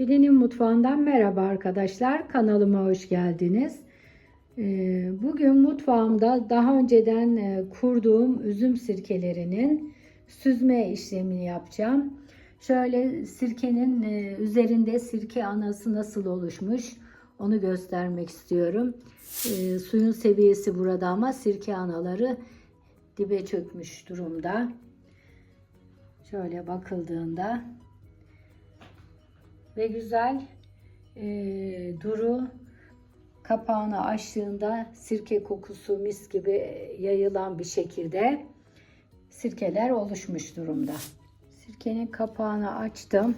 Filin'in mutfağından merhaba arkadaşlar. Kanalıma hoş geldiniz. Ee, Bugün mutfağımda daha önceden e, kurduğum üzüm sirkelerinin süzme işlemini yapacağım. Şöyle sirkenin e, üzerinde sirke anası nasıl oluşmuş onu göstermek istiyorum. Ee, Suyun seviyesi burada ama sirke anaları dibe çökmüş durumda. Şöyle bakıldığında ve güzel e, duru kapağını açtığında sirke kokusu mis gibi yayılan bir şekilde sirkeler oluşmuş durumda. Sirkenin kapağını açtım.